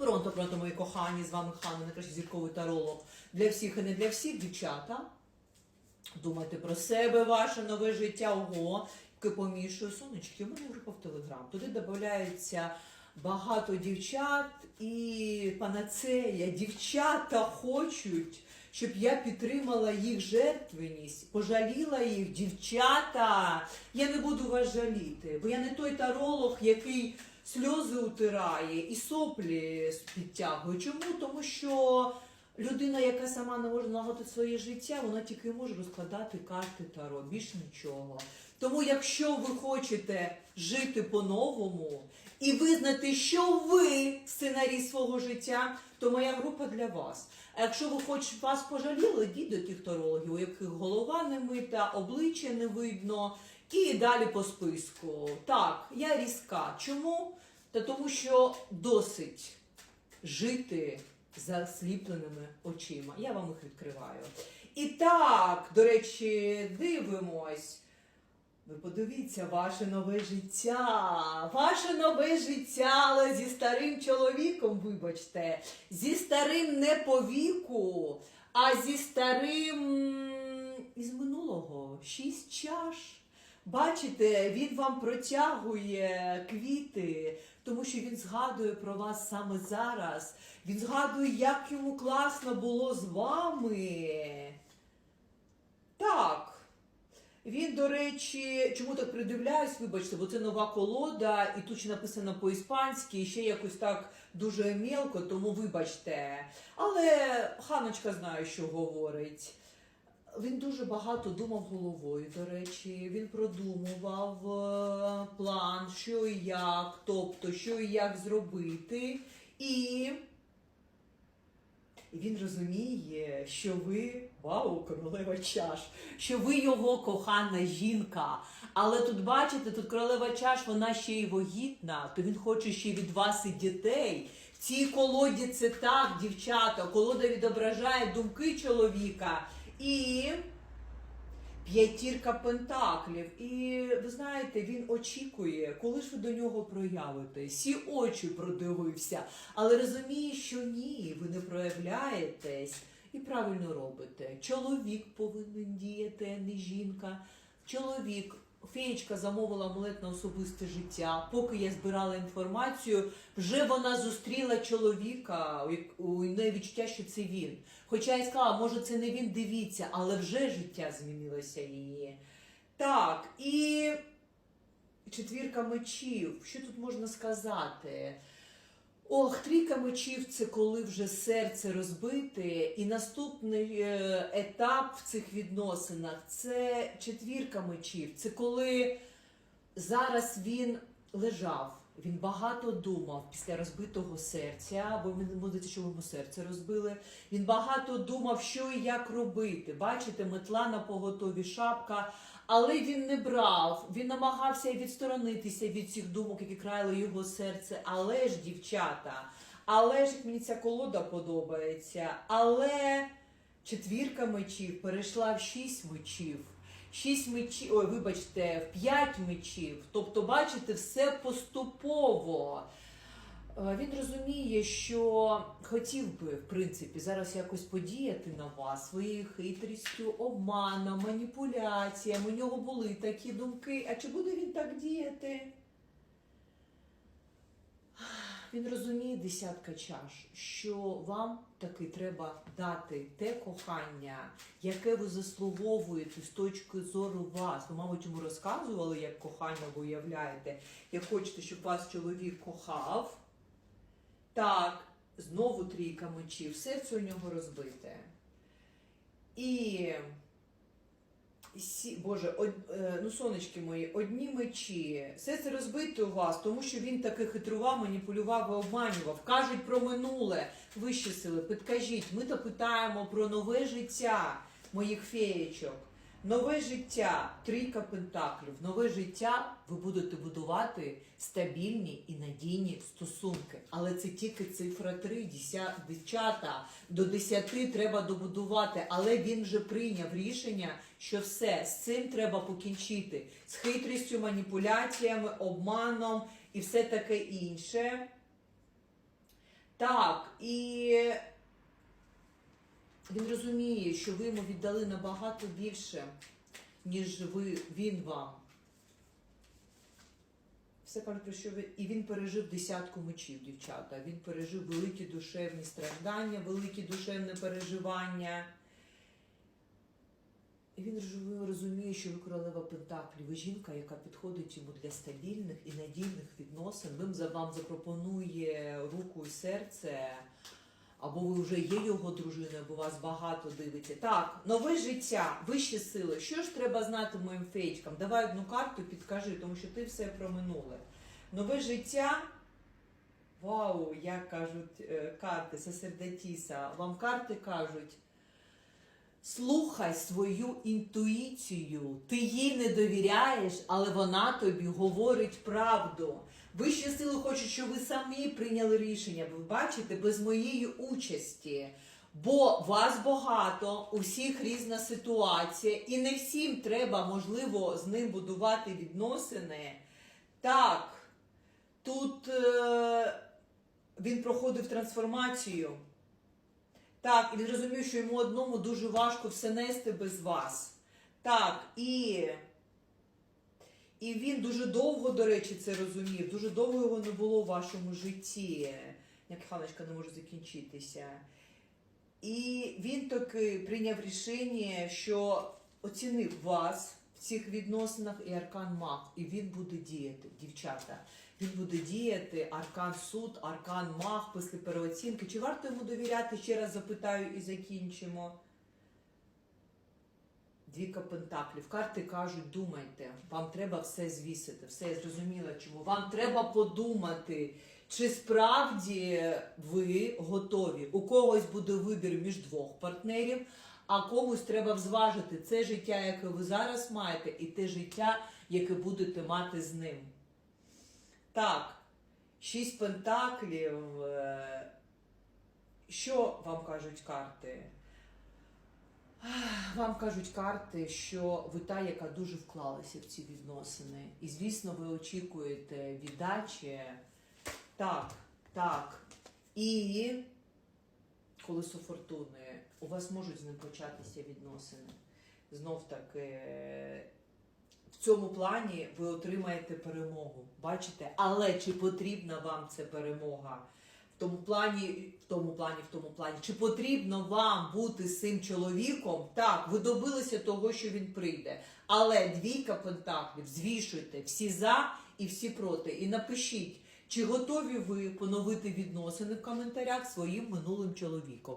Пронто, пронто, мої кохані, з вами Ханна, найкращий зірковий таролог. Для всіх і не для всіх, дівчата. Думайте про себе, ваше нове життя. Ого, яке помішує сонечки. У мене група в Телеграм. Туди додається багато дівчат і панацея. Дівчата хочуть, щоб я підтримала їх жертвеність, пожаліла їх, дівчата. Я не буду вас жаліти, бо я не той таролог, який сльози утирає і соплі підтягує. Чому? Тому що людина, яка сама не може налагодити своє життя, вона тільки може розкладати карти Таро, більш нічого. Тому, якщо ви хочете жити по-новому і визнати, що ви сценарій свого життя, то моя група для вас. А якщо ви хоч вас пожаліли, йдіть до тих тарологів, у яких голова не мита, обличчя не видно, і далі по списку. Так, я різка. Чому? Та тому, що досить жити засліпленими очима. Я вам їх відкриваю. І так, до речі, дивимось. Ви подивіться, ваше нове життя, ваше нове життя, але зі старим чоловіком, вибачте, зі старим не по віку, а зі старим із минулого шість чаш. Бачите, він вам протягує квіти, тому що він згадує про вас саме зараз. Він згадує, як йому класно було з вами. Так. Він, до речі, чому так придивляюсь, вибачте, бо це нова колода, і тут ще написано по-іспанськи, і ще якось так дуже мілко, тому вибачте. Але Ханочка знає, що говорить. Він дуже багато думав головою, до речі. Він продумував е, план, що і як, тобто, що і як зробити. І він розуміє, що ви вау, королева чаш, що ви його кохана жінка. Але тут бачите, тут королева чаш, вона ще й вагітна, то він хоче ще від вас і дітей. В цій колоді це так, дівчата. Колода відображає думки чоловіка і п'ятірка пентаклів. І ви знаєте, він очікує, коли ж ви до нього проявите. Всі очі продивився, але розуміє, що ні, ви не проявляєтесь і правильно робите. Чоловік повинен діяти, а не жінка. Чоловік. Феєчка замовила амулет на особисте життя. Поки я збирала інформацію, вже вона зустріла чоловіка, у неї відчуття, що це він. Хоча я сказала, може, це не він дивіться, але вже життя змінилося її. Так, і четвірка мечів. Що тут можна сказати? Ох, трійка мечів це коли вже серце розбите, і наступний е, етап в цих відносинах це четвірка мечів. Це коли зараз він лежав, він багато думав після розбитого серця, бо мені буде, що йому серце розбили. Він багато думав, що і як робити. Бачите, метла на поготові шапка. Але він не брав, він намагався відсторонитися від цих думок, які краяли його серце. Але ж, дівчата, але ж мені ця колода подобається. Але четвірка мечів перейшла в шість мечів. Шість мечів, ой, вибачте, в п'ять мечів. Тобто, бачите, все поступово. Е, Він розуміє, що хотів би, в принципі, зараз якось подіяти на вас своєю хитрістю, обманом, маніпуляціями. У нього були такі думки. А чи буде він так діяти? Він розуміє десятка чаш, що вам таки треба дати те кохання, яке ви заслуговуєте з точки зору вас. Ви, мабуть, йому розказували, як кохання ви уявляєте, як хочете, щоб вас чоловік кохав. Так, знову трійка мечів, серце у нього розбите. І. Сі, Боже, од, е, ну сонечки мої, одні мечі. Все це розбите у вас, тому що він таки хитрував, маніпулював і обманював. Кажуть про минуле. Вищі сили, підкажіть, ми то питаємо про нове життя моїх феєчок. Нове життя, трійка пентаклів, нове життя ви будете будувати стабільні і надійні стосунки. Але це тільки цифра 3, дівчата. До 10 треба добудувати, але він вже прийняв рішення, що все, з цим треба покінчити. З хитрістю, маніпуляціями, обманом і все таке інше. Так, і він розуміє, що ви йому віддали набагато більше, ніж ви, він вам. Все кажуть, про що ви. І він пережив десятку мечів, дівчата. Він пережив великі душевні страждання, великі душевне переживання. І він розуміє, що ви королева Пентаклів, ви жінка, яка підходить йому для стабільних і надійних відносин. Він за вам запропонує руку і серце, або ви вже є його дружиною, або вас багато дивиться. Так, нове життя, вищі сили. Що ж треба знати моїм феєчкам? Давай одну карту підкажи, тому що ти все про минуле. Нове життя. Вау, як кажуть е, карти, Сесердатіса. Вам карти кажуть. Слухай свою інтуїцію. Ти їй не довіряєш, але вона тобі говорить правду. Вищі сили хочуть, щоб ви самі прийняли рішення. Ви бачите, без моєї участі. Бо вас багато, у всіх різна ситуація, і не всім треба, можливо, з ним будувати відносини. Так, тут е, він проходив трансформацію. Так, і він розумів, що йому одному дуже важко все нести без вас. Так, і, і він дуже довго, до речі, це розумів. Дуже довго його не було в вашому житті. Як ханочка не може закінчитися. І він таки прийняв рішення, що оцінив вас в цих відносинах і аркан маг, і він буде діяти, дівчата. Він буде діяти аркан суд, аркан маг після переоцінки. Чи варто йому довіряти? Ще раз запитаю і закінчимо. Двіка пентаклів. Карти кажуть, думайте, вам треба все звісити. Все я зрозуміла, чому. Вам треба подумати, чи справді ви готові. У когось буде вибір між двох партнерів, а комусь треба зважити це життя, яке ви зараз маєте, і те життя, яке будете мати з ним. Так, шість пентаклів. е, Що вам кажуть карти? Вам кажуть карти, що ви та, яка дуже вклалася в ці відносини. І, звісно, ви очікуєте віддачі. Так, так. І колесо фортуни. У вас можуть з ним початися відносини. Знов таки, цьому плані ви отримаєте перемогу. Бачите? Але чи потрібна вам ця перемога? В тому плані, в тому плані, в тому плані, чи потрібно вам бути з цим чоловіком? Так, ви добилися того, що він прийде. Але двійка пентаклів, звішуйте всі за і всі проти. І напишіть, чи готові ви поновити відносини в коментарях своїм минулим чоловіком.